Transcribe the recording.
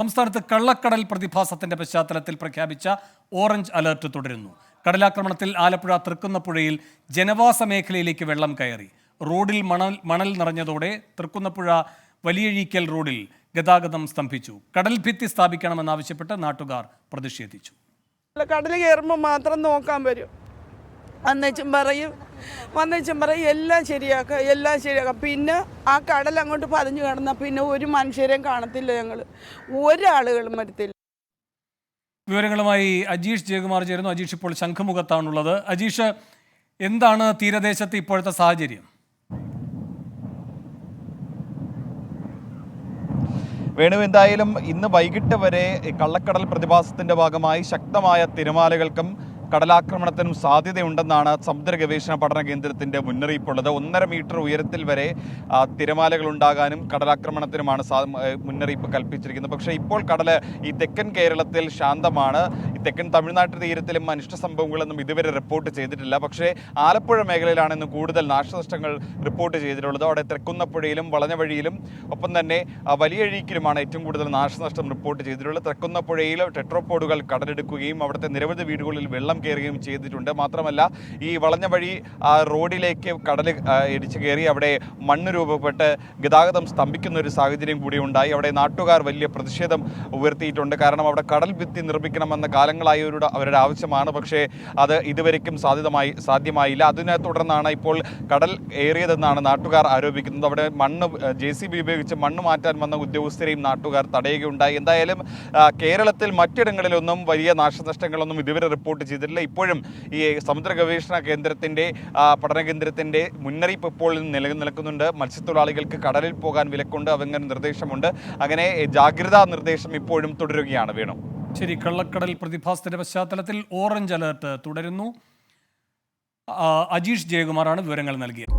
സംസ്ഥാനത്ത് കള്ളക്കടൽ പ്രതിഭാസത്തിന്റെ പശ്ചാത്തലത്തിൽ പ്രഖ്യാപിച്ച ഓറഞ്ച് അലർട്ട് തുടരുന്നു. കടലാക്രമണത്തിൽ ആലപ്പുഴ തൃക്കുന്നപ്പുഴയിൽ ജനവാസ മേഖലയിലേക്ക് വെള്ളം കയറി. റോഡിൽ മണൽ മണൽ നിറഞ്ഞതോടെ തൃക്കുന്നപ്പുഴ വലിയഴീക്കൽ റോഡിൽ ഗതാഗതം സ്തംഭിച്ചു. കടൽ ഭിത്തി സ്ഥാപിക്കണമെന്നാവശ്യപ്പെട്ട് നാട്ടുകാർ പ്രതിഷേധിച്ചു. കടൽ കയറുമ്പോൾ മാത്രം നോക്കാൻ വരും. അന്നേച്ചും പറയും വന്നേച്ചും പറയും എല്ലാം ശരിയാക്കുക എല്ലാം ശരിയാക്കുക പിന്നെ ആ കടൽ അങ്ങോട്ട് പതിഞ്ഞു കിടന്നാൽ പിന്നെ ഒരു മനുഷ്യരെയും കാണത്തില്ല ഞങ്ങൾ ഒരാളുകളും വരത്തില്ല. വിവരങ്ങളുമായി അജീഷ് ജയകുമാർ ചേരുന്നു. അജീഷ് ഇപ്പോൾ ശംഖുമുഖത്താണുള്ളത്. അജീഷ് എന്താണ് തീരദേശത്ത് ഇപ്പോഴത്തെ സാഹചര്യം? വേണു എന്തായാലും ഇന്ന് വൈകിട്ട് വരെ കള്ളക്കടൽ പ്രതിഭാസത്തിന്റെ ഭാഗമായി ശക്തമായ തിരമാലകൾക്കും കടലാക്രമണത്തിനും സാധ്യതയുണ്ടെന്നാണ് സമുദ്ര ഗവേഷണ പഠന കേന്ദ്രത്തിന്റെ മുന്നറിയിപ്പുള്ളത്. ഒന്നര മീറ്റർ ഉയരത്തിൽ വരെ തിരമാലകൾ ഉണ്ടാകാനും കടലാക്രമണത്തിനുമാണ് മുന്നറിയിപ്പ് കൽപ്പിച്ചിരിക്കുന്നത്. പക്ഷേ ഇപ്പോൾ കടൽ ഈ തെക്കൻ കേരളത്തിൽ ശാന്തമാണ്. ഈ തെക്കൻ തമിഴ്നാട് തീരത്തിലും അനിഷ്ട സംഭവങ്ങളൊന്നും ഇതുവരെ റിപ്പോർട്ട് ചെയ്തിട്ടില്ല. പക്ഷേ ആലപ്പുഴ മേഖലയിലാണ് ഇന്ന് കൂടുതൽ നാശനഷ്ടങ്ങൾ റിപ്പോർട്ട് ചെയ്തിട്ടുള്ളത്. അവിടെ തെക്കുന്നപ്പുഴയിലും വളഞ്ഞവഴിയിലും ഒപ്പം തന്നെ വലിയഴീക്കിലുമാണ് ഏറ്റവും കൂടുതൽ നാശനഷ്ടം റിപ്പോർട്ട് ചെയ്തിട്ടുള്ളത്. തെക്കുന്നപ്പുഴയിൽ ടെട്രോപോഡുകൾ കടലെടുക്കുകയും അവിടുത്തെ നിരവധി വീടുകളിൽ വെള്ളം കയറുകയും ചെയ്തിട്ടുണ്ട്. മാത്രമല്ല ഈ വളഞ്ഞ വഴി റോഡിലേക്ക് കടൽ ഇടിച്ചു കയറി അവിടെ മണ്ണ് രൂപപ്പെട്ട് ഗതാഗതം സ്തംഭിക്കുന്ന ഒരു സാഹചര്യം കൂടി ഉണ്ടായി. അവിടെ നാട്ടുകാർ വലിയ പ്രതിഷേധം ഉയർത്തിയിട്ടുണ്ട്. കാരണം അവിടെ കടൽ ഭിത്തി നിർമ്മിക്കണമെന്ന കാലങ്ങളായി അവരുടെ ആവശ്യമാണ്. പക്ഷേ അത് ഇതുവരെയ്ക്കും സാധ്യതമായി സാധ്യമായില്ല. അതിനെ തുടർന്നാണ് ഇപ്പോൾ കടൽ ഏറിയതെന്നാണ് നാട്ടുകാർ ആരോപിക്കുന്നത്. അവിടെ മണ്ണ് ജെ സി ബി ഉപയോഗിച്ച് മണ്ണ് മാറ്റാൻ വന്ന ഉദ്യോഗസ്ഥരെയും നാട്ടുകാർ തടയുകയുണ്ടായി. എന്തായാലും കേരളത്തിൽ മറ്റിടങ്ങളിലൊന്നും വലിയ നാശനഷ്ടങ്ങളൊന്നും ഇതുവരെ റിപ്പോർട്ട് ചെയ്തിട്ടില്ല ഇപ്പോഴും ഈ സമുദ്ര ഗവേഷണ കേന്ദ്രത്തിന്റെ പഠന കേന്ദ്രത്തിന്റെ മുന്നറിയിപ്പ് ഇപ്പോൾ നിലനിൽക്കുന്നുണ്ട് മത്സ്യത്തൊഴിലാളികൾക്ക് കടലിൽ പോകാൻ വിലക്കുണ്ട് അങ്ങനെ നിർദ്ദേശമുണ്ട്. അങ്ങനെ ജാഗ്രതാ നിർദ്ദേശം ഇപ്പോഴും തുടരുകയാണ് വേണു. ശരി കള്ളക്കടൽ പ്രതിഭാസത്തിന്റെ പശ്ചാത്തലത്തിൽ ഓറഞ്ച് അലർട്ട് തുടരുന്നു. അജീഷ് ജയകുമാറാണ് വിവരങ്ങൾ നൽകിയത്.